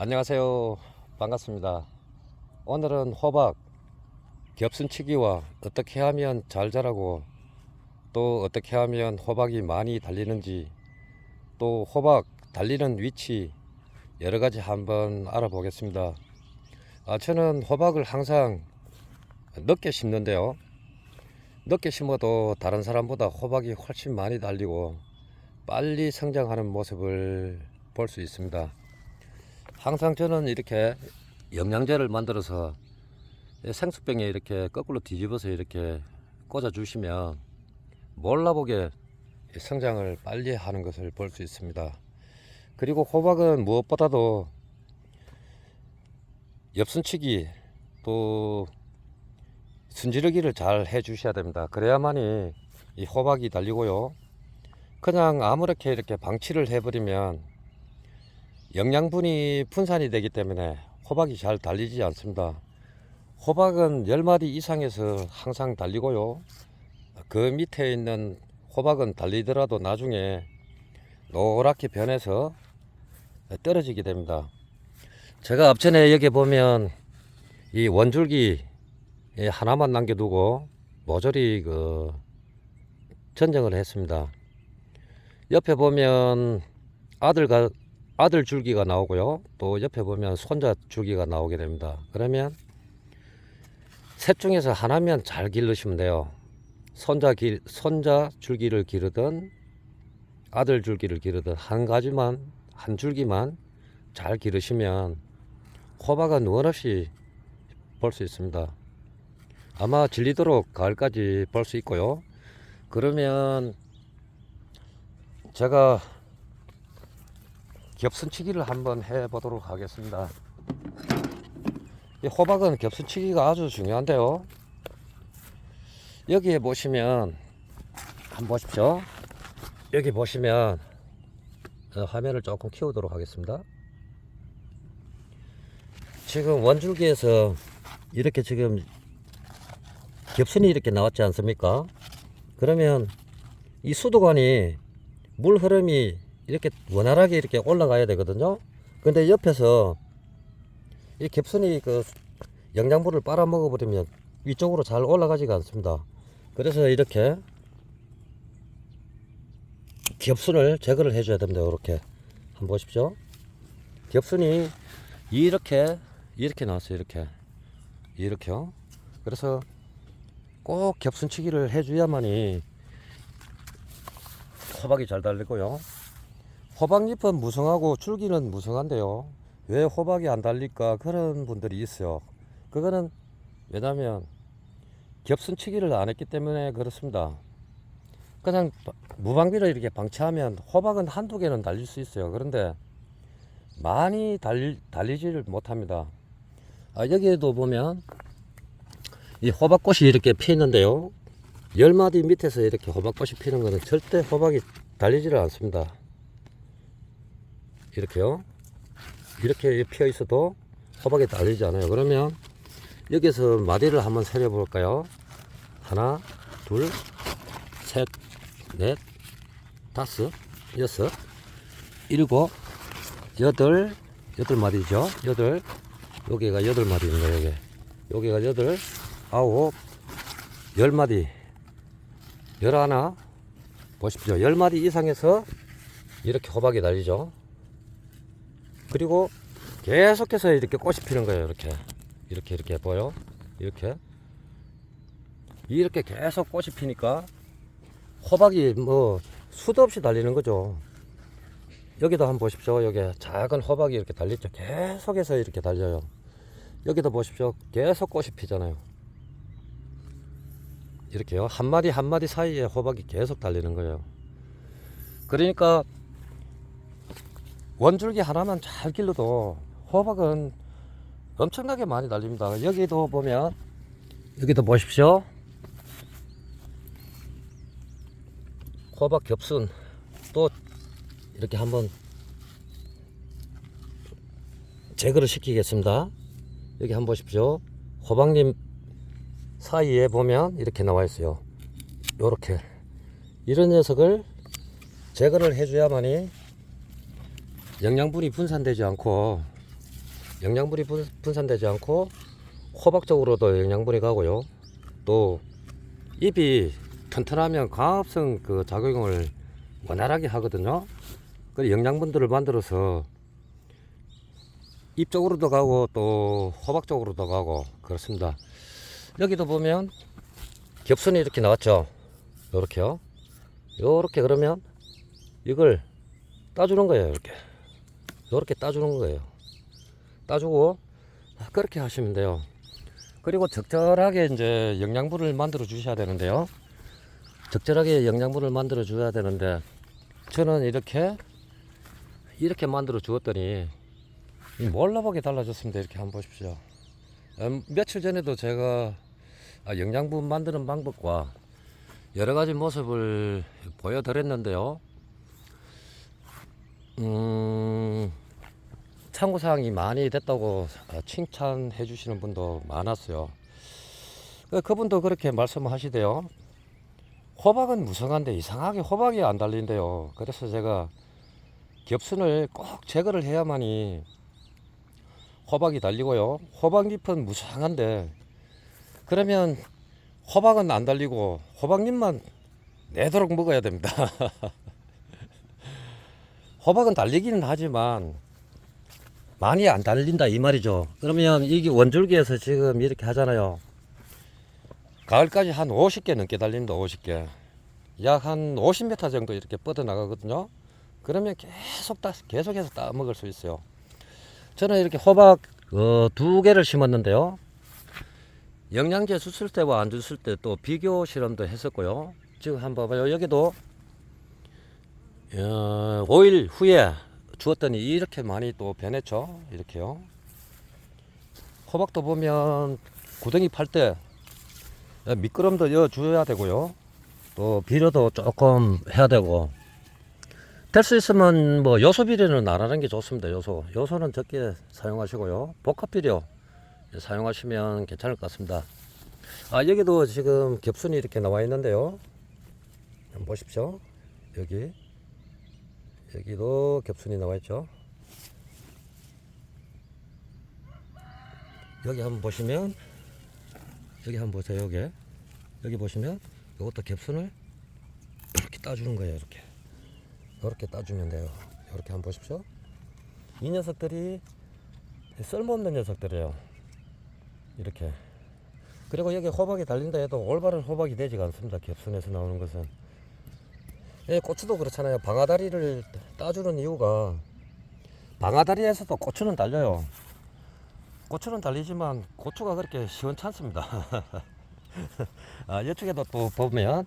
안녕하세요. 반갑습니다. 오늘은 호박 겹순치기와 어떻게 하면 잘 자라고 또 어떻게 하면 호박이 많이 달리는지 또 호박 달리는 위치 여러 가지 한번 알아보겠습니다. 아, 저는 호박을 항상 늦게 심는데요. 늦게 심어도 다른 사람보다 호박이 훨씬 많이 달리고 빨리 성장하는 모습을 볼 수 있습니다. 항상 저는 이렇게 영양제를 만들어서 생수병에 이렇게 거꾸로 뒤집어서 이렇게 꽂아 주시면 몰라보게 성장을 빨리 하는 것을 볼 수 있습니다. 그리고 호박은 무엇보다도 엽순치기 또 순지르기를 잘 해 주셔야 됩니다. 그래야만이 이 호박이 달리고요. 그냥 아무렇게 이렇게 방치를 해버리면 영양분이 분산이 되기 때문에 호박이 잘 달리지 않습니다. 호박은 10마디 이상에서 항상 달리고요. 그 밑에 있는 호박은 달리더라도 나중에 노랗게 변해서 떨어지게 됩니다. 제가 앞전에 여기 보면 이 원줄기 하나만 남겨두고 모조리 그 전정을 했습니다. 옆에 보면 아들과 아들 줄기가 나오고요. 또 옆에 보면 손자 줄기가 나오게 됩니다. 그러면 셋 중에서 하나면 잘 기르시면 돼요. 손자 길 손자 줄기를 기르든 아들 줄기를 기르든 한 가지만 한 줄기만 잘 기르시면 호박은 누원 없이 볼 수 있습니다. 아마 질리도록 가을까지 볼 수 있고요. 그러면 제가 겹순치기를 한번 해보도록 하겠습니다. 이 호박은 겹순치기가 아주 중요한데요. 여기에 보시면 한번 보십시오. 여기 보시면 어, 화면을 조금 키우도록 하겠습니다. 지금 원줄기에서 이렇게 지금 겹순이 이렇게 나왔지 않습니까? 그러면 이 수도관이 물 흐름이 이렇게 원활하게 이렇게 올라가야 되거든요. 근데 옆에서 이 겹순이 그 영양분을 빨아먹어 버리면 위쪽으로 잘 올라가지가 않습니다. 그래서 이렇게 겹순을 제거를 해줘야 됩니다. 이렇게 한번 보십시오. 겹순이 이렇게 이렇게 나왔어요. 이렇게 이렇게요. 그래서 꼭 겹순치기를 해줘야만이 호박이 잘 달리고요. 호박잎은 무성하고 줄기는 무성한데요. 왜 호박이 안 달릴까 그런 분들이 있어요. 그거는 왜냐면 겹순치기를 안 했기 때문에 그렇습니다. 그냥 무방비로 이렇게 방치하면 호박은 한두 개는 달릴 수 있어요. 그런데 많이 달리, 달리지를 못합니다. 아, 여기에도 보면 이 호박꽃이 이렇게 피는데요. 열 마디 밑에서 이렇게 호박꽃이 피는 것은 절대 호박이 달리지를 않습니다. 이렇게요. 이렇게 피어 있어도 호박이 달리지 않아요. 그러면 여기서 마디를 한번 세려 볼까요? 하나, 둘, 셋, 넷, 다섯, 여섯, 일곱, 여덟, 여덟 마디죠. 여덟, 여기가 여덟 마디입니다. 여기. 여기가 여덟, 아홉, 열 마디, 열하나, 보십시오. 열 마디 이상에서 이렇게 호박이 달리죠. 그리고 계속해서 이렇게 꽃이 피는 거예요. 이렇게. 이렇게, 이렇게 보여? 이렇게. 이렇게 계속 꽃이 피니까 호박이 뭐 수도 없이 달리는 거죠. 여기도 한번 보십시오. 여기 작은 호박이 이렇게 달리죠. 계속해서 이렇게 달려요. 여기도 보십시오. 계속 꽃이 피잖아요. 이렇게요. 한 마디 한 마디 사이에 호박이 계속 달리는 거예요. 그러니까 원줄기 하나만 잘 길러도 호박은 엄청나게 많이 달립니다. 여기도 보면 여기도 보십시오. 호박 겹순 또 이렇게 한번 제거를 시키겠습니다. 여기 한번 보십시오. 호박잎 사이에 보면 이렇게 나와 있어요. 요렇게 이런 녀석을 제거를 해줘야만이 영양분이 분산되지 않고 영양분이 분- 분산되지 않고 호박 쪽으로도 영양분이 가고요. 또 잎이 튼튼하면 광합성 그 작용을 원활하게 하거든요. 그 영양분들을 만들어서 잎 쪽으로도 가고 또 호박 쪽으로도 가고 그렇습니다. 여기도 보면 겹선이 이렇게 나왔죠. 요렇게요. 요렇게 그러면 이걸 따주는 거예요. 이렇게. 요렇게 따주는 거예요. 따주고 그렇게 하시면 돼요. 그리고 적절하게 이제 영양분을 만들어 주셔야 되는데요. 적절하게 영양분을 만들어 줘야 되는데 저는 이렇게 이렇게 만들어 주었더니 이 몰라보게 달라졌습니다. 이렇게 한번 보십시오. 음, 며칠 전에도 제가 아, 영양분 만드는 방법과 여러 가지 모습을 보여드렸는데요. 음, 참고사항이 많이 됐다고 아, 칭찬해 주시는 분도 많았어요. 그- 그분도 그렇게 말씀하시대요. 호박은 무성한데 이상하게 호박이 안 달린대요. 그래서 제가 겹순을 꼭 제거를 해야만이 호박이 달리고요. 호박잎은 무성한데 그러면 호박은 안 달리고 호박잎만 내도록 먹어야 됩니다. 호박은 달리기는 하지만 많이 안 달린다 이 말이죠. 그러면 이게 원줄기에서 지금 이렇게 하잖아요. 가을까지 한 50개 넘게 달립니다. 50개. 약 한 50m 정도 이렇게 뻗어 나가거든요. 그러면 계속 따, 계속해서 따 먹을 수 있어요. 저는 이렇게 호박 어, 두 개를 심었는데요. 영양제 줬을 때와 안 줬을 때 또 비교 실험도 했었고요. 지금 한번 봐봐요. 여기도 어, 5일 후에 주었더니 이렇게 많이 또 변했죠. 이렇게요. 호박도 보면 구덩이 팔 때 미끄럼도 여 줘야 되고요. 또 비료도 조금 해야 되고 될 수 있으면 뭐 요소 비료는 안 하는 게 좋습니다. 요소 요소는 적게 사용하시고요. 복합 비료 사용하시면 괜찮을 것 같습니다. 아 여기도 지금 겹순이 이렇게 나와 있는데요. 보십시오. 여기 여기도 겹순이 나와 있죠. 여기 한번 보시면 여기 한번 보세요. 여기 여기 보시면 이것도 겹순을 이렇게 따주는 거예요. 이렇게 이렇게 따주면 돼요. 이렇게 한번 보십시오. 이 녀석들이 쓸모없는 녀석들이에요. 이렇게 그리고 여기 호박이 달린다 해도 올바른 호박이 되지가 않습니다. 겹순에서 나오는 것은 예, 고추도 그렇잖아요. 방아다리를 따주는 이유가 방아다리에서도 고추는 달려요. 고추는 달리지만 고추가 그렇게 시원찮습니다. 아, 이쪽에도 또 보면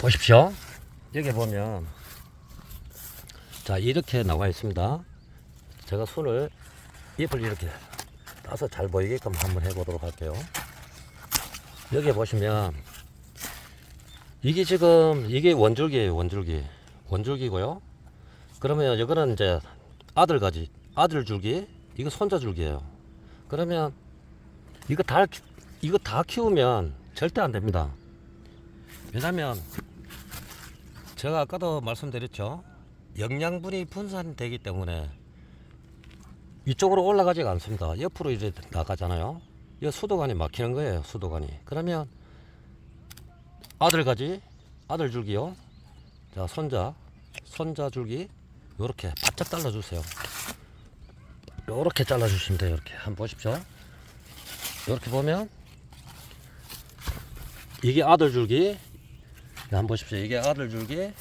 보십시오. 여기 보면 자 이렇게 나와 있습니다. 제가 손을 잎을 이렇게 따서 잘 보이게끔 한번 해보도록 할게요. 여기 보시면 이게 지금 이게 원줄기예요 원줄기. 원줄기고요. 그러면 이거는 이제 아들 가지 아들 줄기. 이거 손자 줄기예요. 그러면 이거 다 키- 이거 다 키우면 절대 안 됩니다. 왜냐면 제가 아까도 말씀드렸죠. 영양분이 분산되기 때문에 이쪽으로 올라가지가 않습니다. 옆으로 이제 나가잖아요. 이 수도관이 막히는 거예요 수도관이. 그러면 아들 가지? 아들 줄기요? 자 손자. 손자 줄기. 요렇게 바짝 잘라 주세요. 요렇게 잘라 주시면 돼요 이렇게. 한번 보십시오. 요렇게 보면 이게 아들 줄기. 네, 한번 보십시오. 이게 아들 줄기.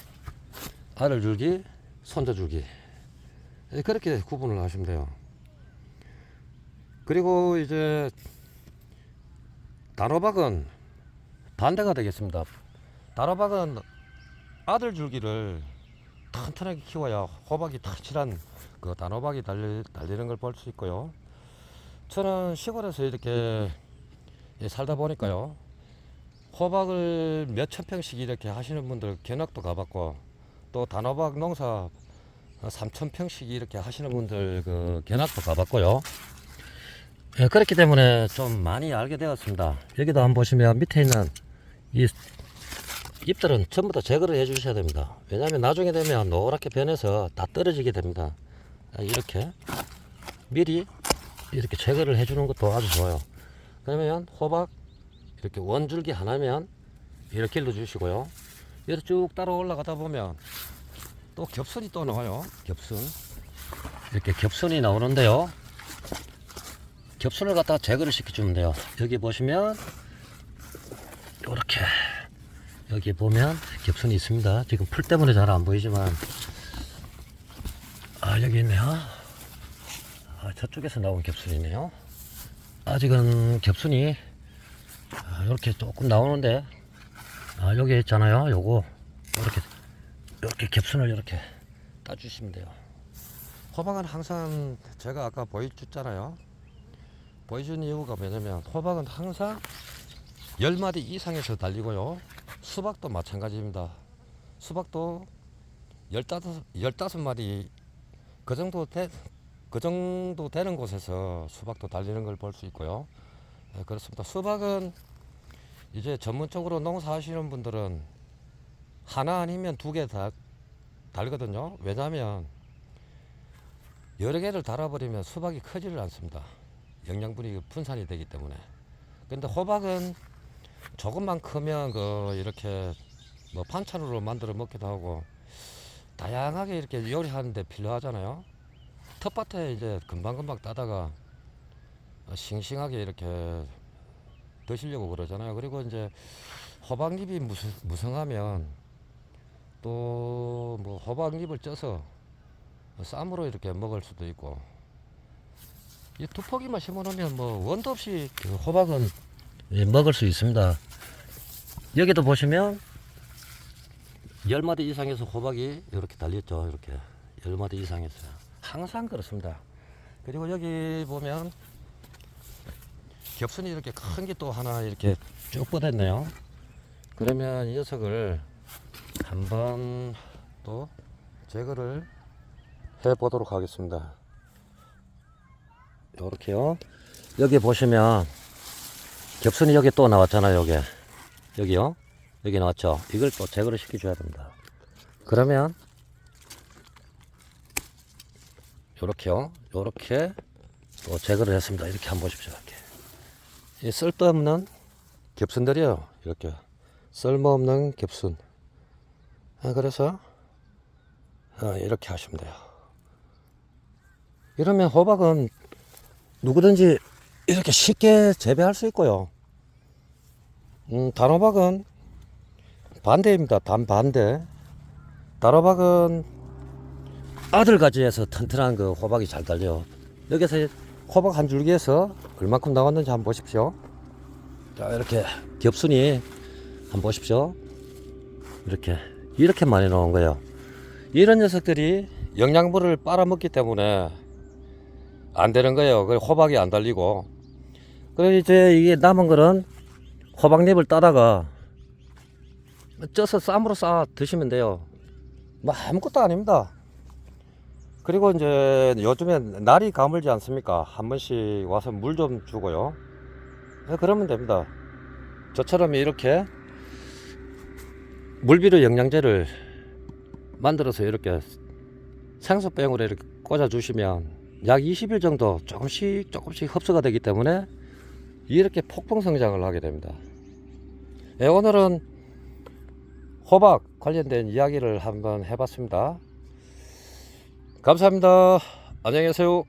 아들 줄기. 손자 줄기. 예, 그렇게 구분을 하시면 돼요. 그리고 이제 단호박은 반대가 되겠습니다. 단호박은 아들 줄기를 튼튼하게 키워야 호박이 튼실한 그 단호박이 달리, 달리는 걸 볼 수 있고요. 저는 시골에서 이렇게 예, 살다 보니까요. 호박을 몇천 평씩 이렇게 하시는 분들 견학도 가봤고 또 단호박 농사 3천 평씩 이렇게 하시는 분들 그 견학도 가봤고요. 예, 그렇기 때문에 좀 많이 알게 되었습니다. 여기도 한번 보시면 밑에 있는 이 잎들은 전부 다 제거를 해 주셔야 됩니다. 왜냐하면 나중에 되면 노랗게 변해서 다 떨어지게 됩니다. 아, 이렇게 미리 이렇게 제거를 해 주는 것도 아주 좋아요. 그러면 호박 이렇게 원줄기 하나면 이렇게 길러 주시고요. 이렇게 쭉 따라 올라가다 보면 또 겹선이 또 나와요. 겹선. 이렇게 겹선이 나오는데요. 겹선을 갖다가 제거를 시켜주면 돼요. 여기 보시면 이렇게 여기 보면 겹선이 있습니다. 지금 풀 때문에 잘 안 보이지만 아 여기 있네요. 아, 저쪽에서 나온 겹선이네요. 아직은 겹선이 아, 이렇게 조금 나오는데 아 여기 있잖아요. 요거 이렇게 이렇게 겹선을 이렇게 따주시면 돼요. 호박은 항상 제가 아까 보여줬잖아요. 보여준 이유가 뭐냐면 호박은 항상 10마리 이상에서 달리고요. 수박도 마찬가지입니다. 수박도 15, 15마리 그 정도 되, 그 정도 되는 곳에서 수박도 달리는 걸 볼 수 있고요. 네, 그렇습니다. 수박은 이제 전문적으로 농사하시는 분들은 하나 아니면 두 개 다 달거든요. 왜냐하면 여러 개를 달아버리면 수박이 크지를 않습니다. 영양분이 분산이 되기 때문에. 근데 호박은 조금만 크면 그 이렇게 뭐 반찬으로 만들어 먹기도 하고 다양하게 이렇게 요리하는데 필요하잖아요. 텃밭에 이제 금방금방 따다가 싱싱하게 이렇게 드시려고 그러잖아요. 그리고 이제 호박잎이 무성, 무성하면 또 뭐 호박잎을 쪄서 쌈으로 이렇게 먹을 수도 있고 이 두 포기만 심어놓으면 뭐 원도 없이 그 호박은 예, 먹을 수 있습니다. 여기도 보시면 10마디 이상에서 호박이 이렇게 달렸죠. 이렇게 10마디 이상에서 항상 그렇습니다. 그리고 여기 보면 겹선이 이렇게 큰 게 또 하나 이렇게 쭉 뻗었네요. 그러면 이 녀석을 한번 또 제거를 해 보도록 하겠습니다. 이렇게요. 여기 보시면 겹선이 여기 또 나왔잖아요. 여기 여기요. 여기 나왔죠. 이걸 또 제거를 시켜줘야 됩니다. 그러면 요렇게요. 요렇게 또 제거를 했습니다. 이렇게 한번 보십시오. 이렇게. 이 쓸데없는 겹순들이요. 이렇게 쓸모없는 겹순. 아, 그래서 아, 이렇게 하시면 돼요. 이러면 호박은 누구든지 이렇게 쉽게 재배할 수 있고요. 음, 단호박은 반대입니다. 단반대. 단호박은 아들 가지에서 튼튼한 그 호박이 잘 달려요. 여기서 호박 한 줄기에서 얼마큼 나왔는지 한번 보십시오. 자, 이렇게 겹순이 한번 보십시오. 이렇게, 이렇게 많이 나온 거예요. 이런 녀석들이 영양분을 빨아먹기 때문에 안 되는 거예요. 그 호박이 안 달리고. 그래서 이제 이게 남은 거는 호박잎을 따다가 쪄서 쌈으로 싸 드시면 돼요. 뭐 아무것도 아닙니다. 그리고 이제 요즘에 날이 가물지 않습니까? 한 번씩 와서 물 좀 주고요. 네, 그러면 됩니다. 저처럼 이렇게 물비료 영양제를 만들어서 이렇게 생수병으로 이렇게 꽂아 주시면 약 20일 정도 조금씩 조금씩 흡수가 되기 때문에 이렇게 폭풍 성장을 하게 됩니다. 예, 오늘은 호박 관련된 이야기를 한번 해봤습니다. 감사합니다. 안녕히 계세요.